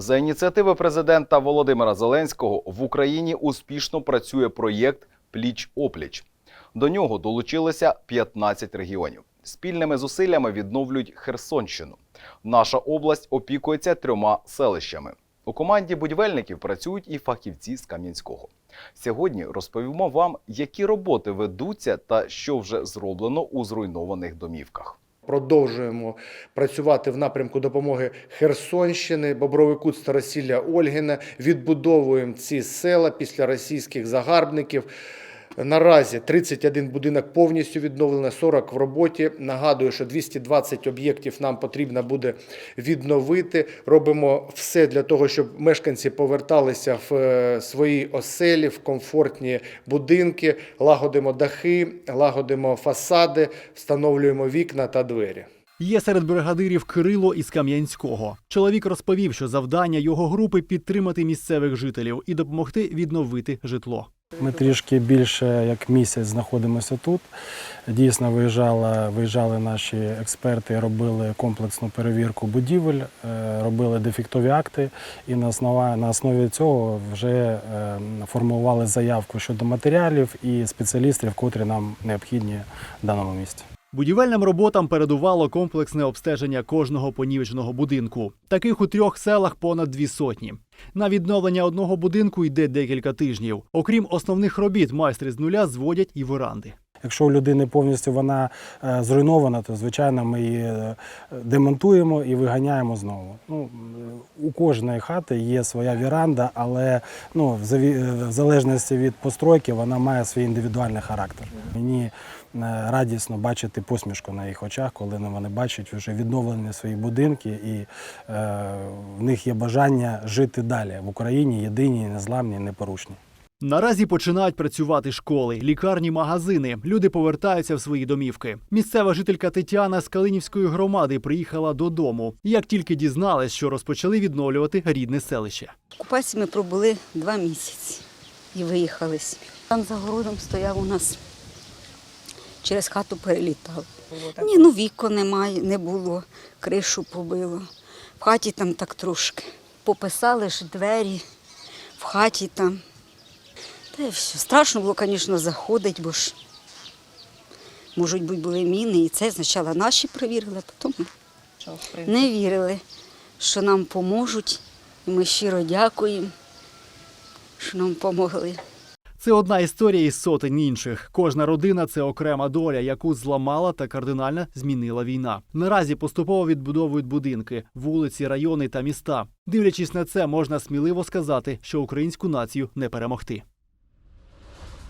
За ініціативи президента Володимира Зеленського в Україні успішно працює проєкт Пліч опліч. До нього долучилися 15 регіонів. Спільними зусиллями відновлюють Херсонщину. Наша область опікується трьома селищами. У команді будівельників працюють і фахівці з Кам'янського. Сьогодні розповімо вам, які роботи ведуться та що вже зроблено у зруйнованих домівках. Продовжуємо працювати в напрямку допомоги Херсонщини, Бобровий Кут, Старосілля, Ольгіна. Відбудовуємо ці села після російських загарбників. Наразі 31 будинок повністю відновлено, 40 в роботі. Нагадую, що 220 об'єктів нам потрібно буде відновити. Робимо все для того, щоб мешканці поверталися в е, свої оселі, в комфортні будинки, лагодимо дахи, лагодимо фасади, встановлюємо вікна та двері. Є серед бригадирів Кирило із Кам'янського. Чоловік розповів, що завдання його групи підтримати місцевих жителів і допомогти відновити житло. Ми трішки більше як місяць знаходимося тут. Дійсно, виїжджали, виїжджали наші експерти, робили комплексну перевірку будівель, е, робили дефектові акти, і на основі, на основі цього вже е, формували заявку щодо матеріалів і спеціалістів, котрі нам необхідні в даному місці. Будівельним роботам передувало комплексне обстеження кожного понівеченого будинку. Таких у трьох селах понад дві сотні. На відновлення одного будинку йде декілька тижнів. Окрім основних робіт, майстри з нуля зводять і веранди. Якщо у людини повністю вона е, зруйнована, то звичайно ми її е, демонтуємо і виганяємо знову. Ну, е, у кожної хати є своя віранда, але ну, в залежності від постройки вона має свій індивідуальний характер. Мені е, радісно бачити посмішку на їх очах, коли вони бачать вже відновлені свої будинки, і е, в них є бажання жити далі в Україні, єдиній, незламній, непорушній. Наразі починають працювати школи, лікарні, магазини. Люди повертаються в свої домівки. Місцева жителька Тетяна з Калинівської громади приїхала додому. Як тільки дізналась, що розпочали відновлювати рідне селище. В ми пробули два місяці і виїхали. Там за городом стояв у нас, через хату перелітав. Ні, ну вікон немає, не було, кришу побило. В хаті там так трошки. Пописали ж двері, в хаті там. Та все. Страшно було, звісно, заходити, бо ж можуть бути були міни. І це спочатку наші перевірили, а потім не вірили, що нам поможуть. І ми щиро дякуємо, що нам допомогли. Це одна історія із сотень інших. Кожна родина це окрема доля, яку зламала та кардинально змінила війна. Наразі поступово відбудовують будинки, вулиці, райони та міста. Дивлячись на це, можна сміливо сказати, що українську націю не перемогти.